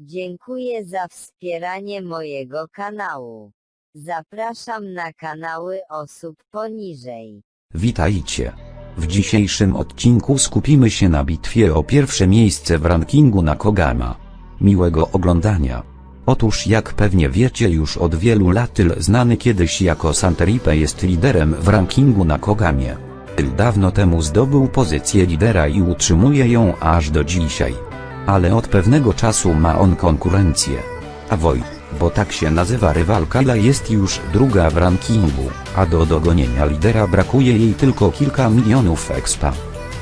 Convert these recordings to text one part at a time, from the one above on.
Dziękuję za wspieranie mojego kanału. Zapraszam na kanały osób poniżej. Witajcie. W dzisiejszym odcinku skupimy się na bitwie o pierwsze miejsce w rankingu na Kogama. Miłego oglądania. Otóż jak pewnie wiecie już od wielu lat Tyl znany kiedyś jako Santeripe jest liderem w rankingu na Kogamie. Tyl dawno temu zdobył pozycję lidera i utrzymuje ją aż do dzisiaj. Ale od pewnego czasu ma on konkurencję. Awoj, bo tak się nazywa rywalka Ila jest już druga w rankingu, a do dogonienia lidera brakuje jej tylko kilka milionów expa.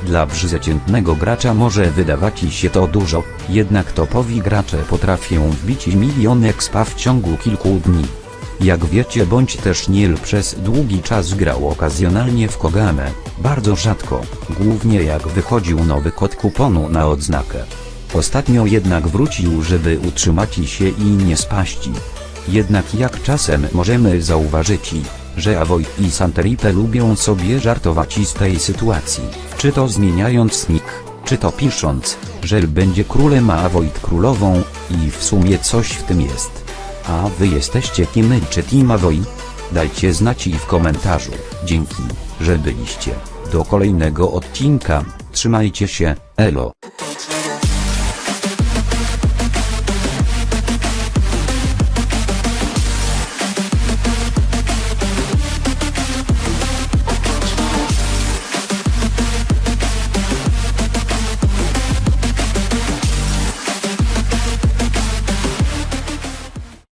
Dla przeciętnego gracza może wydawać się to dużo, jednak topowi gracze potrafią wbić miliony expa w ciągu kilku dni. Jak wiecie bądź też Niel przez długi czas grał okazjonalnie w Kogamę, bardzo rzadko, głównie jak wychodził nowy kod kuponu na odznakę. Ostatnio jednak wrócił, żeby utrzymać się i nie spaść. Jednak jak czasem możemy zauważyć, że Avoid i Santeripe lubią sobie żartować z tej sytuacji, czy to zmieniając nick, czy to pisząc, że będzie królem a Avoid królową, i w sumie coś w tym jest. A wy jesteście team czy team Avoid? Dajcie znać i w komentarzu. Dzięki, że byliście. Do kolejnego odcinka. Trzymajcie się, elo.